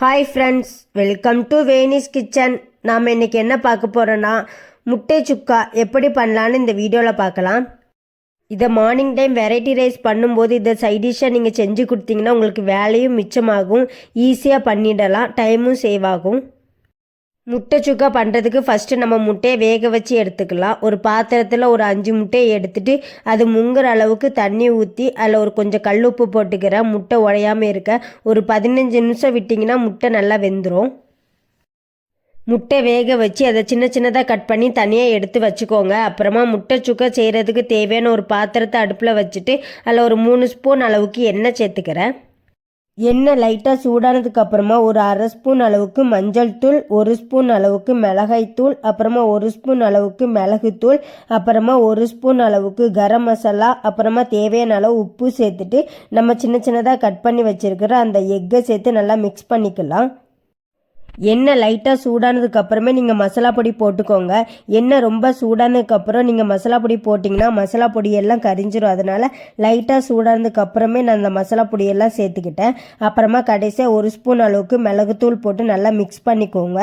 Hi friends welcome to வேனிஸ் kitchen நாம் இன்னைக்கு என்ன பார்க்க போகிறோன்னா முட்டை சுக்கா எப்படி பண்ணலான்னு இந்த வீடியோவில் பார்க்கலாம். இதை மார்னிங் டைம் வெரைட்டி ரைஸ் பண்ணும்போது இதை சைடிஷாக நீங்கள் செஞ்சு கொடுத்தீங்கன்னா உங்களுக்கு வேலையும் மிச்சமாகும் ஈஸியாக பண்ணிடலாம் டைமும் சேவ் ஆகும். முட்டை சுக்கா பண்ணுறதுக்கு ஃபஸ்ட்டு நம்ம முட்டையை வேக வச்சு எடுத்துக்கலாம். ஒரு பாத்திரத்தில் ஒரு அஞ்சு முட்டையை எடுத்துட்டு அது முங்குற அளவுக்கு தண்ணி ஊற்றி அதில் ஒரு கொஞ்சம் கல் உப்பு போட்டுக்கிறேன். முட்டை உடையாமல் இருக்க. ஒரு பதினஞ்சு நிமிஷம் விட்டிங்கன்னா முட்டை நல்லா வெந்துடும் முட்டை வேக வச்சு அதை சின்ன சின்னதாக கட் பண்ணி தனியாக எடுத்து வச்சுக்கோங்க. அப்புறமா முட்டை சுக்கா செய்கிறதுக்கு தேவையான ஒரு பாத்திரத்தை அடுப்பில் வச்சுட்டு அதில் ஒரு மூணு ஸ்பூன் அளவுக்கு எண்ணெய் சேர்த்துக்கிறேன். எண்ணெய் லைட்டாக சூடானதுக்கு அப்புறமா ஒரு அரை ஸ்பூன் அளவுக்கு மஞ்சள் தூள் ஒரு ஸ்பூன் அளவுக்கு மிளகாய் தூள் அப்புறமா ஒரு ஸ்பூன் அளவுக்கு மிளகுத்தூள் அப்புறமா ஒரு ஸ்பூன் அளவுக்கு கரம் மசாலா அப்புறமா தேவையான அளவு உப்பு சேர்த்துட்டு நம்ம சின்ன சின்னதாக கட் பண்ணி வச்சுருக்கிற அந்த எக்கை சேர்த்து நல்லா மிக்ஸ் பண்ணிக்கலாம். எண்ணெய் லைட்டாக சூடானதுக்கு அப்புறமே நீங்கள் மசாலா பொடி போட்டுக்கோங்க. எண்ணெய் ரொம்ப சூடானதுக்கு அப்புறம் நீங்கள் மசாலா பொடி போட்டிங்கன்னா மசாலா பொடியெல்லாம் கரிஞ்சிரும். அதனால் லைட்டாக சூடானதுக்கு அப்புறமே நான் அந்த மசாலா பொடியெல்லாம் சேர்த்துக்கிட்டேன். அப்புறமா கடைசியாக ஒரு ஸ்பூன் அளவுக்கு மிளகுத்தூள் போட்டு நல்லா மிக்ஸ் பண்ணிக்கோங்க.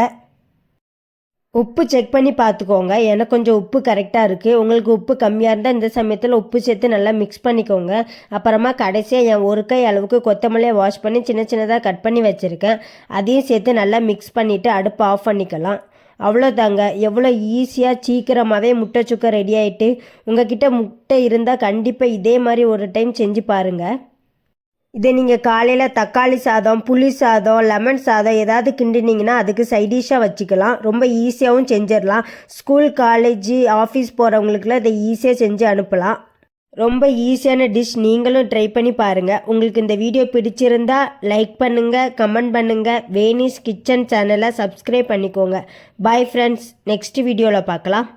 உப்பு செக் பண்ணி பார்த்துக்கோங்க எனக்கு கொஞ்சம் உப்பு கரெக்டாக இருக்குது உங்களுக்கு உப்பு கம்மியாக இருந்தால் இந்த சமயத்தில் உப்பு சேர்த்து நல்லா மிக்ஸ் பண்ணிக்கோங்க. அப்புறமா கடைசியாக என் ஒரு கை அளவுக்கு கொத்தமல்லியை வாஷ் பண்ணி சின்ன சின்னதாக கட் பண்ணி வச்சுருக்கேன். அதையும் சேர்த்து நல்லா மிக்ஸ் பண்ணிவிட்டு அடுப்பை ஆஃப் பண்ணிக்கலாம். அவ்வளோதாங்க எவ்வளோ ஈஸியாக சீக்கிரமாகவே முட்டை சுக்கை ரெடி ஆகிட்டு உங்ககிட்ட முட்டை இருந்தால் கண்டிப்பாக இதே மாதிரி ஒரு டைம் செஞ்சு பாருங்கள் இதை நீங்கள் காலையில் தக்காளி சாதம் புளி சாதம் லெமன் சாதம் ஏதாவது கிண்டினீங்கன்னா அதுக்கு சைடிஷாக வச்சுக்கலாம். ரொம்ப ஈஸியாகவும் செஞ்சிடலாம். ஸ்கூல் காலேஜ் ஆஃபீஸ் போகிறவங்களுக்குலாம் இதை ஈஸியாக செஞ்சு அனுப்பலாம். ரொம்ப ஈஸியான டிஷ் நீங்களும் ட்ரை பண்ணி பாருங்கள் உங்களுக்கு இந்த வீடியோ பிடிச்சிருந்தா லைக் பண்ணுங்கள் கமெண்ட் பண்ணுங்கள் வேனிஸ் கிச்சன் சேனலை சப்ஸ்கிரைப் பண்ணிக்கோங்க. பாய் ஃப்ரெண்ட்ஸ் நெக்ஸ்ட் வீடியோவில் பார்க்கலாம்.